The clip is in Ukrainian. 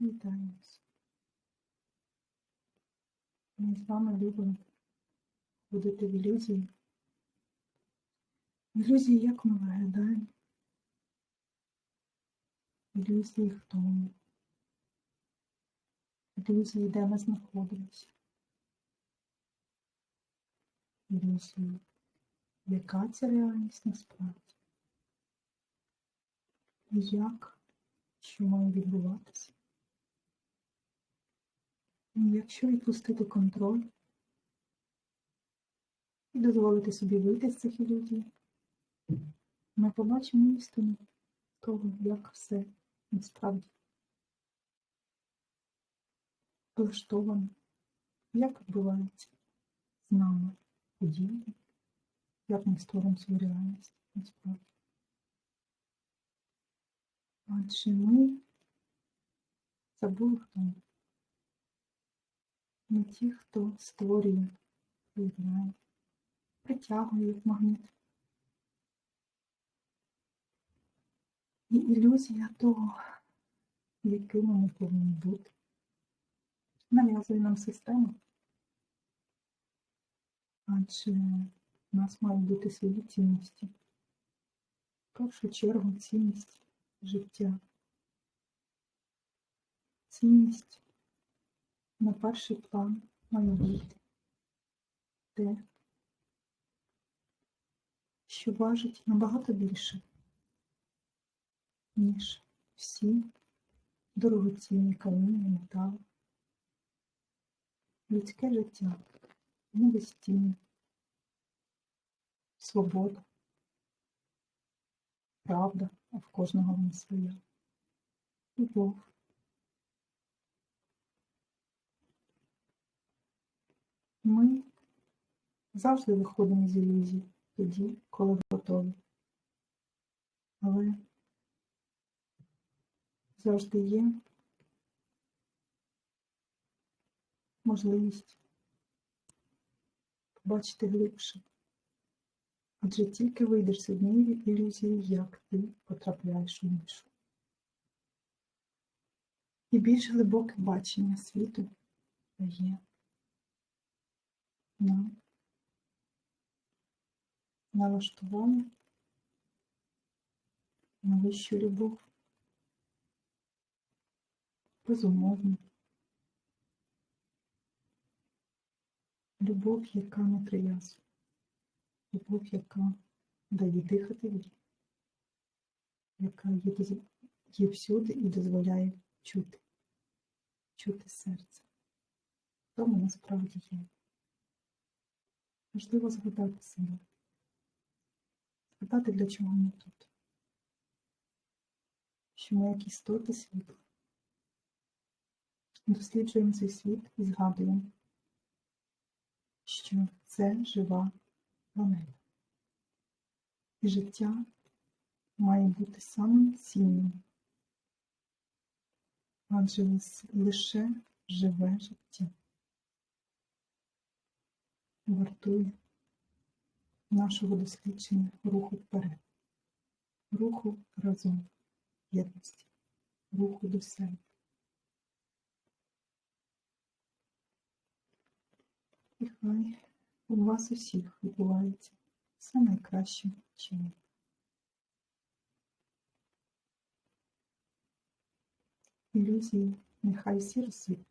Вітаємось. Ми з вами любимо ходити в ілюзії. Ілюзії, як ми виглядаємо. Ілюзії, хто ми. Ілюзії, де ми знаходимося. Ілюзії, яка це реальність насправді. І як, що має відбуватися. І якщо відпустити контроль і дозволити собі вийти з цих ілюзій, ми побачимо істину того, як все насправді влаштовано, як відбувається з нами події, як ми створимо свою реальність насправді. Адже ми забули хто Ми ті, хто створює, виявляє, притягує як магніт. І ілюзія того, якими ми повинні бути, нав'язує нам систему. Адже в нас мають бути свої цінності. В першу чергу цінність життя. Цінність на перший план має вийти те, що важить набагато більше, ніж всі дорогоцінні каміння, метали. Людське життя не безцінне, свобода, правда, а в кожного вона своя, любов. Ми завжди виходимо з ілюзій тоді, коли готові. Але завжди є можливість побачити глибше. Адже тільки вийдеш з однієї ілюзії, як ти потрапляєш у іншу. І більш глибоке бачення світу дає нам налаштування на вищу любов. Безумовно. Любов, яка не прив'язує. Любов, яка дає дихати вільно, яка є, є всюди і дозволяє чути, чути серце. Хто ми насправді є. Важливо згадати себе, згадати, для чого ми тут. Що ми як істоти світла. Досліджуємо цей світ і згадуємо, що це жива планета. І життя має бути самим цінним, адже лише живе життя вартує нашого дослідження руху вперед, руху разом, єдності, руху до себе. І хай у вас усіх відбувається все найкращим чином. Ілюзії нехай всі розсипляться.